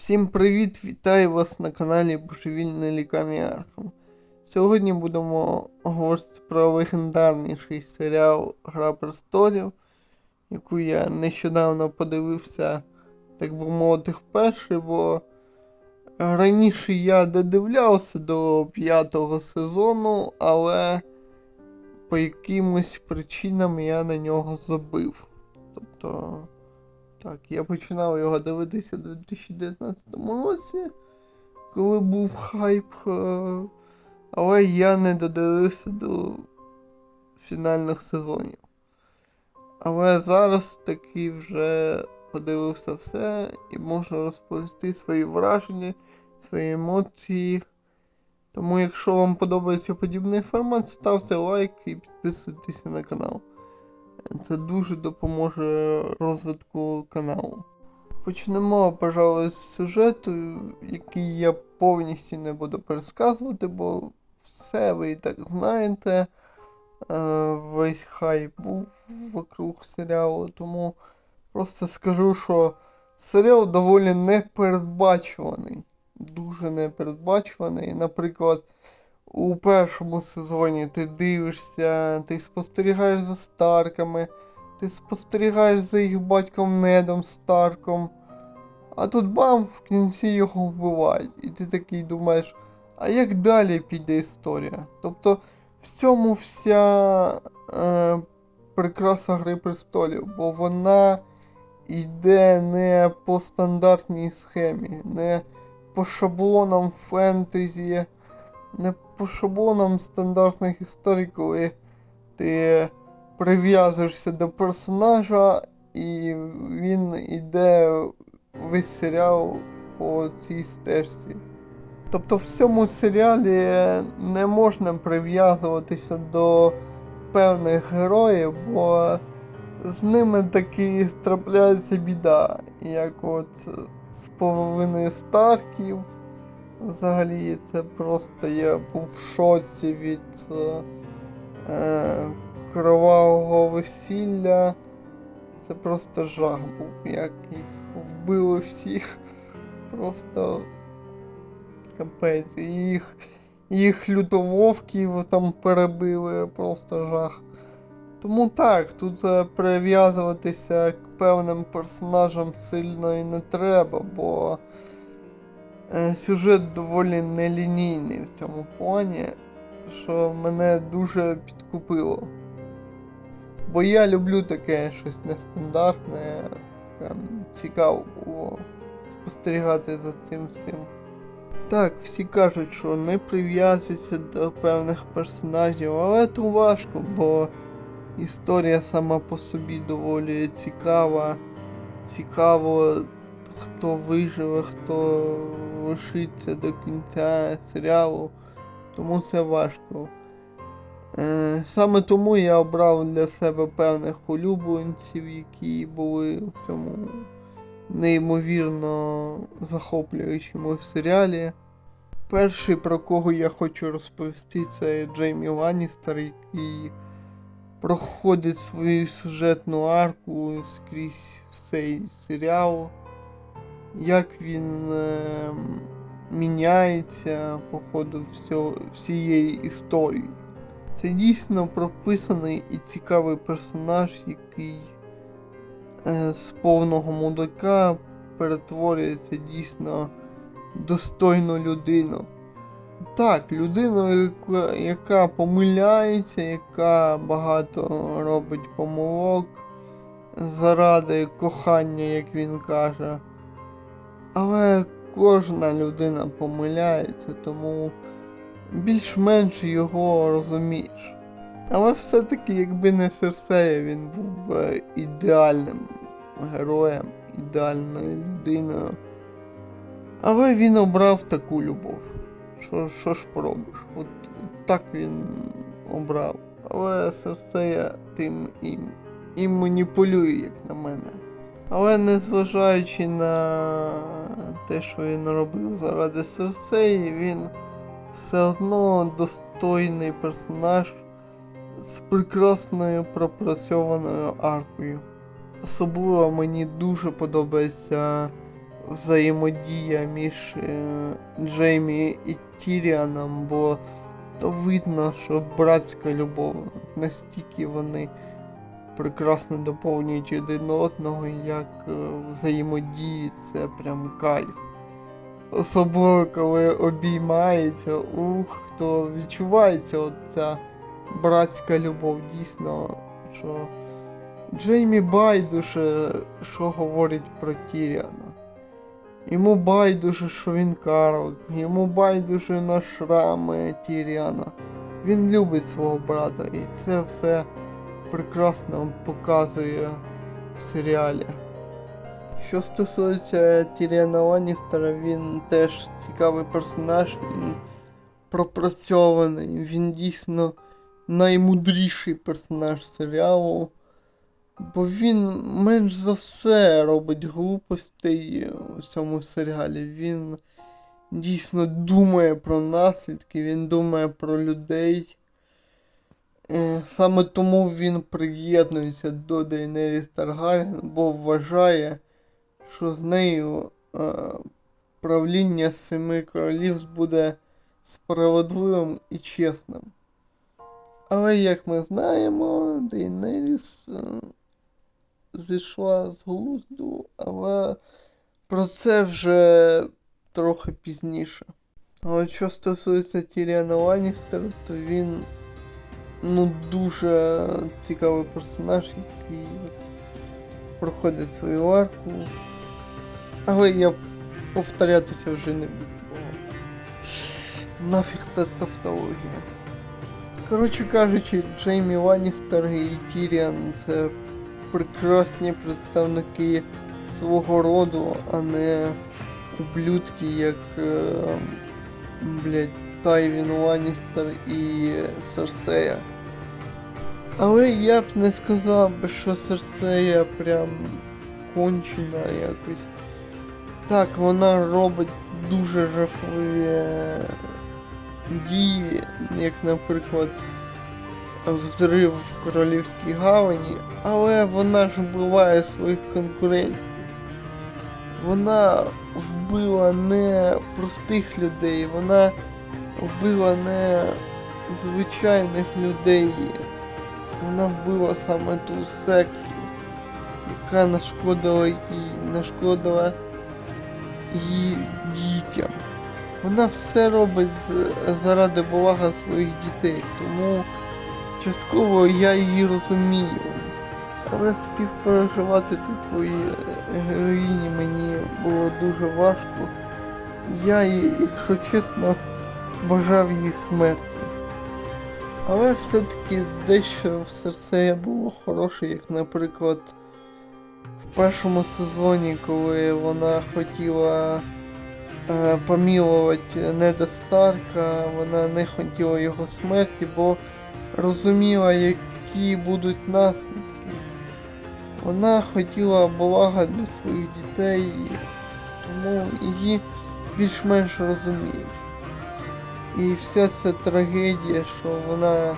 Всім привіт! Вітаю вас на каналі Божевільна лікарня Архам. Сьогодні будемо говорити про легендарніший серіал Гра престолів, яку я нещодавно подивився, так би мовити, вперше, бо раніше я додивлявся до п'ятого сезону, але по якимось причинам я на нього забив. Тобто. Так, я починав його дивитися у 2019 році, коли був хайп, е, але я не додивився до фінальних сезонів. Але зараз таки вже подивився все і можу розповісти свої враження, свої емоції. Тому, якщо вам подобається подібний формат, ставте лайк і підписуйтесь на канал. Це дуже допоможе розвитку каналу. Почнемо, пожалуй, з сюжету, який я повністю не буду пересказувати, бо все ви і так знаєте. Е, Весь хайп був вокруг серіалу, тому просто скажу, що серіал доволі непередбачуваний. Дуже непередбачуваний. Наприклад, у першому сезоні ти дивишся, ти спостерігаєш за Старками, ти спостерігаєш за їх батьком Недом Старком. А тут бам, в кінці його вбивають. І ти такий думаєш, а як далі піде історія? Тобто в цьому вся е, прикраса Гри престолів, бо вона йде не по стандартній схемі, не по шаблонам фентезі не по шаблонам стандартних історій, коли ти прив'язуєшся до персонажа і він йде весь серіал по цій стежці. Тобто в цьому серіалі не можна прив'язуватися до певних героїв, бо з ними таки трапляється біда, як от з половиною Старків. Взагалі, це просто я був в шоці від е, е, кровавого весілля. Це просто жах був, як їх вбили всіх. Просто капець. Їх, їх лютововків там перебили, просто жах. Тому так, тут е, прив'язуватися к певним персонажам сильно і не треба, бо. Е, Сюжет доволі нелінійний в цьому плані, що мене дуже підкупило. Бо я люблю таке щось нестандартне, прям цікаво було спостерігати за цим всім. Так, всі кажуть, що не прив'язуйся до певних персонажів, але то важко, бо історія сама по собі доволі цікава. Цікаво хто виживе, хто лишиться до кінця серіалу, тому це важко. Е, Саме тому я обрав для себе певних улюбленців, які були в цьому неймовірно захоплюючому серіалі. Перший, про кого я хочу розповісти, це Джеймі Ланністер, який проходить свою сюжетну арку скрізь цей серіал як він е, міняється по ходу всього, всієї історії. Це дійсно прописаний і цікавий персонаж, який е, з повного мудака перетворюється дійсно достойну людину. Так, людину, яка, яка помиляється, яка багато робить помилок заради кохання, як він каже. Але кожна людина помиляється, тому більш-менш його розумієш. Але все-таки, якби не Серсея, він був би ідеальним героєм, ідеальною людиною. Але він обрав таку любов. Що, що ж поробиш? От, от так він обрав. Але Серсея тим і, і маніпулює, як на мене. Але незважаючи на те, що він робив заради Серсеї, він все одно достойний персонаж з прекрасною пропрацьованою аркою. Особливо мені дуже подобається взаємодія між е, Джеймі і Тіріаном, бо то видно, що братська любов настільки вони прекрасно доповнюють один одного, як е, взаємодії це прям кайф. Особливо, коли обіймається, ух, то відчувається оця братська любов, дійсно, що Джеймі байдуже, що говорить про Тіріана. Йому байдуже, що він Карл, йому байдуже на шрами Тіріана. Він любить свого брата, і це все прекрасно показує в серіалі. Що стосується Тіріана Ланністера, він теж цікавий персонаж, він пропрацьований, він дійсно наймудріший персонаж серіалу. Бо він менш за все робить глупостей у цьому серіалі. Він дійсно думає про наслідки, він думає про людей. Е, Саме тому він приєднується до Дейнеріс Таргарyen, бо вважає, що з нею е, правління семи королів буде справедливим і чесним. Але як ми знаємо, Дейнеріс е, зійшла з глузду, але про це вже трохи пізніше. А от що стосується Тіріана Ланністера, то він ну дуже цікавий персонаж, який проходить свою арку. Але я повторятися вже не буду. Нафіг та тавтологія. Коротше кажучи, Джеймі Ланністер і Тіріан це прекрасні представники свого роду, а не ублюдки, як е, блядь, Тайвін Ланністер і Серсея. Але я б не сказав би, що Серсея прям кончена якось. Так, вона робить дуже жахливі дії, як, наприклад, взрив в Королівській гавані, але вона ж вбиває своїх конкурентів. Вона вбила не простих людей, вона вбила не звичайних людей. Вона вбила саме ту секту, яка нашкодила їй, нашкодила її дітям. Вона все робить заради блага своїх дітей, тому частково я її розумію. Але співпереживати такої героїні мені було дуже важко. Я якщо чесно, бажав її смерті. Але все-таки дещо в серце було хороше, як, наприклад, в першому сезоні, коли вона хотіла е, помілувати Неда Старка, вона не хотіла його смерті, бо розуміла, які будуть наслідки. Вона хотіла блага для своїх дітей, тому її більш-менш розумієш. І вся ця трагедія, що вона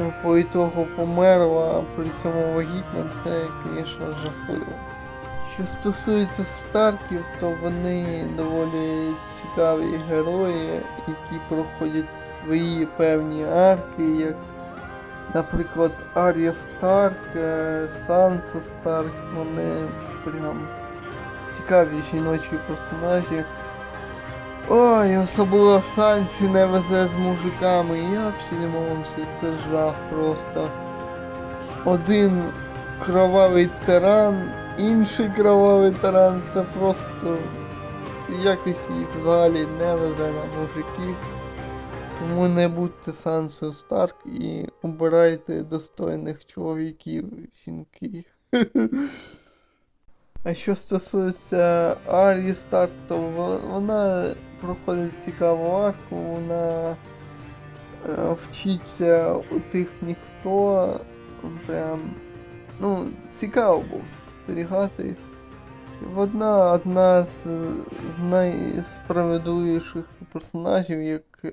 е, по ітогу померла, а при цьому вагітна, це, звісно, жахливо. Що стосується Старків, то вони доволі цікаві герої, які проходять свої певні арки, як, наприклад, Арія Старк, е, Санса Старк, вони прям цікаві жіночі персонажі. Ой, особливо Сансі не везе з мужиками. Я мовився, це жах просто. Один кровавий тиран, інший кровавий тиран, це просто якось їх взагалі не везе на мужиків. Тому не будьте Сансою Старк і обирайте достойних чоловіків, жінки. А що стосується Арії Старк, то вона проходить цікаву арку, вона е, вчиться у тих ніхто. Прям ну, цікаво було спостерігати. Вона одна з, з найсправедливіших персонажів, як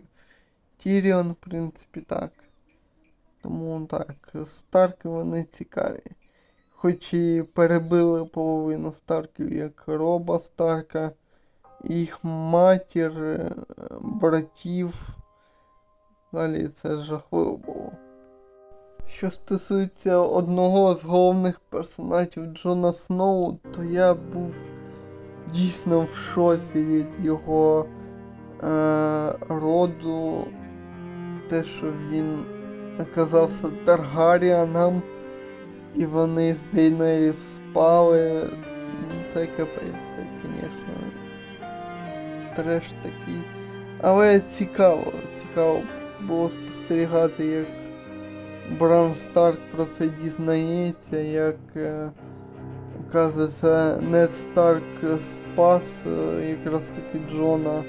Тіріон, в принципі, так. Тому так, Старки вони цікаві. Хоч і перебили половину Старків, як Роба Старка, їх матір, е, братів. Далі це жахливо було. Що стосується одного з головних персонажів Джона Сноу, то я був дійсно в шоці від його е, роду, те, що він оказався Таргаріаном, і вони з Дейнері спали. Ну, Це капець, це, звісно, треш такий. Але цікаво, цікаво було спостерігати, як Бран Старк про це дізнається, як е, оказується Нед Старк спас е, якраз таки Джона.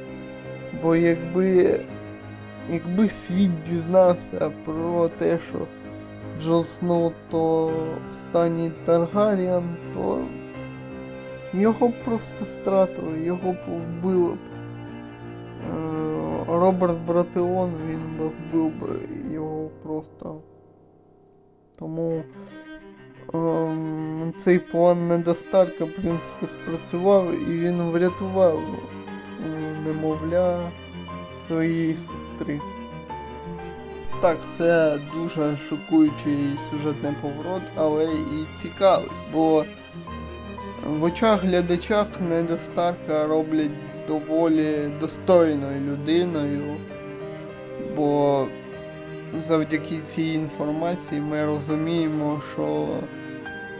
Бо якби, якби світ дізнався про те, що Джон Сноу то останній Таргаріан, то його б просто стратили, його б вбили б. Е, Роберт Братеон, він би вбив би його просто. Тому ем, цей план недостарка, в принципі, спрацював і він врятував немовля своєї сестри. Так, це дуже шокуючий сюжетний поворот, але і цікавий, бо в очах глядачах Неда Старка роблять доволі достойною людиною, бо завдяки цій інформації ми розуміємо, що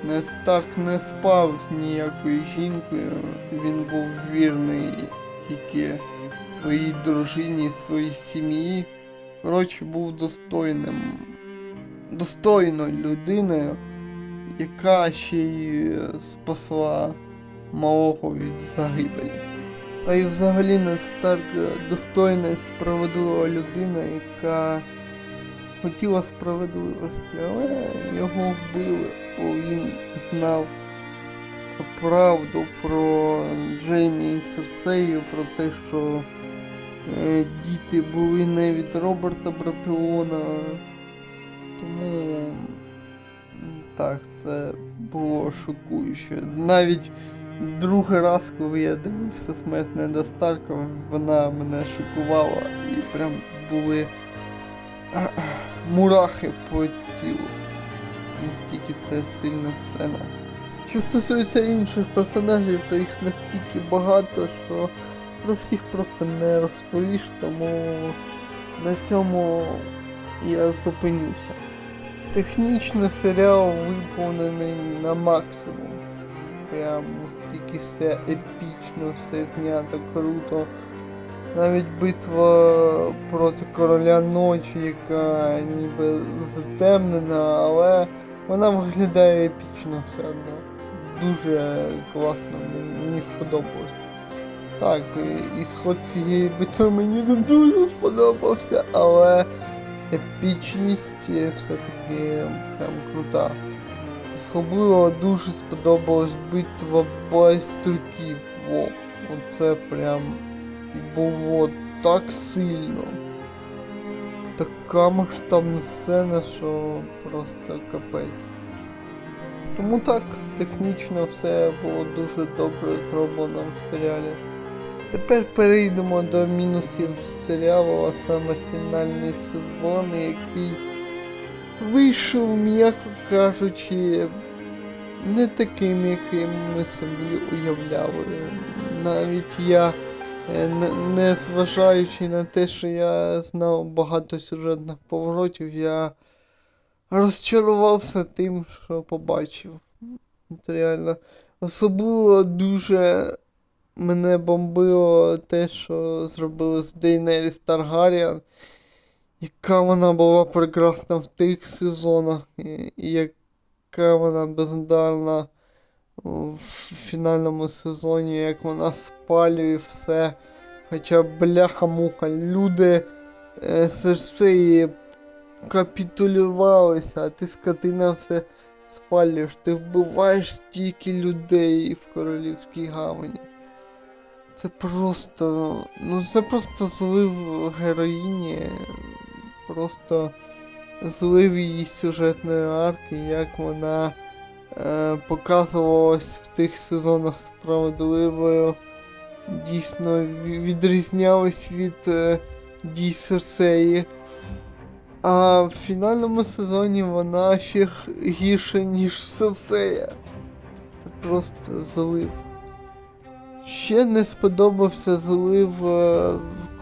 Нед Старк не спав з ніякою жінкою, він був вірний тільки своїй дружині, своїй сім'ї. Коротше, був достойним, достойною людиною, яка ще й спасла малого від загибелі. Та й взагалі Нед Старк достойна і справедлива людина, яка хотіла справедливості, але його вбили, бо він знав правду про Джеймі і Серсею, про те, що е, діти були не від Роберта Братеона. Тому так, це було шокуюче. Навіть другий раз, коли я дивився смерть Неда Старка, вона мене шокувала і прям були мурахи по тілу. Настільки це сильна сцена. Що стосується інших персонажів, то їх настільки багато, що про всіх просто не розповіш, тому на цьому я зупинюся. Технічно серіал виповнений на максимум. Прям настільки все епічно, все знято круто. Навіть битва проти короля ночі, яка ніби затемнена, але вона виглядає епічно все одно. Дуже класно, мені сподобалось. Так, і- ісход цієї битви мені не дуже сподобався, але епічність е, все-таки прям крута. Особливо дуже сподобалась битва байструків. Во, оце прям було так сильно. Така масштабна сцена, що просто капець. Тому так, технічно все було дуже добре зроблено в серіалі. Тепер перейдемо до мінусів серіалу, а саме фінальний сезон, який вийшов, м'яко кажучи, не таким, яким ми собі уявляли. Навіть я, е, не, зважаючи на те, що я знав багато сюжетних поворотів, я розчарувався тим, що побачив. От реально. Особливо дуже мене бомбило те, що зробили з Дейнеріс Таргаріан, яка вона була прекрасна в тих сезонах, і, яка вона бездарна в фінальному сезоні, як вона спалює все. Хоча бляха-муха, люди е, Серсеї капітулювалися, а ти скотина все спалюєш, ти вбиваєш стільки людей в королівській гавані. Це просто. Ну це просто злив героїні. Просто злив її сюжетної арки, як вона е, показувалось в тих сезонах справедливою, дійсно ві- відрізнялись від е, дій Серсеї. А в фінальному сезоні вона ще гірша, ніж Серсея. Це просто злив. Ще не сподобався злив е,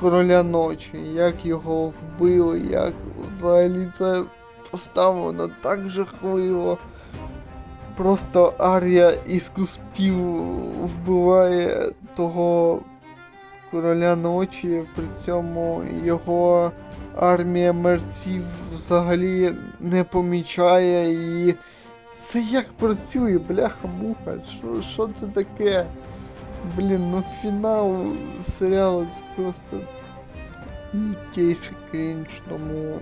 короля ночі, як його вбили, як взагалі це поставлено так жахливо. Просто Арія із кустів вбиває того короля ночі, при цьому його армія мерців взагалі не помічає і. Це як працює, бляха-муха, що, це таке? Блін, ну фінал серіалу просто лютейший крінж, тому.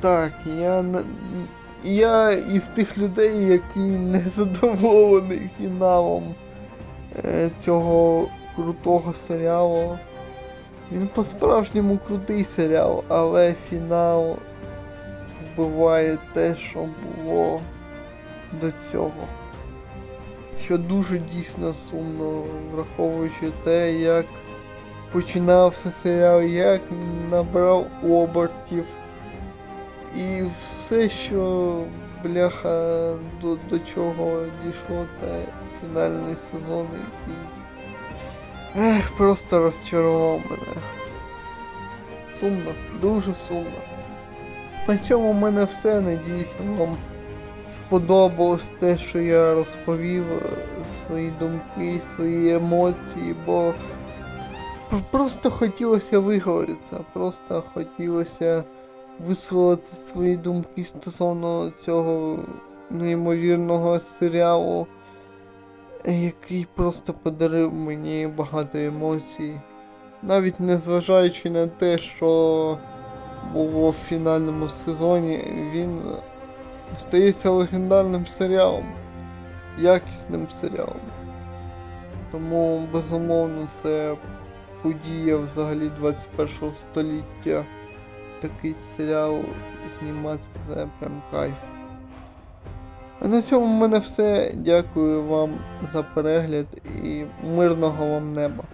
Так, я я із тих людей, які не задоволений фіналом е, цього крутого серіалу. Він по-справжньому крутий серіал, але фінал вбиває те, що було до цього. Що дуже дійсно сумно, враховуючи те, як починався серіал, як набрав обертів. І все, що бляха до, до чого дійшло, це фінальний сезон, який. Ех, просто розчарував мене. Сумно, дуже сумно. На цьому в мене все. Надіюсь, вам сподобалось те, що я розповів, е, свої думки, свої емоції, бо просто хотілося виговоритися, просто хотілося висловити свої думки стосовно цього неймовірного серіалу, який просто подарив мені багато емоцій. Навіть незважаючи на те, що було в фінальному сезоні, він стається легендарним серіалом, якісним серіалом. Тому, безумовно, це подія взагалі 21 століття. Такий серіал знімати це прям кайф. А на цьому в мене все. Дякую вам за перегляд і мирного вам неба.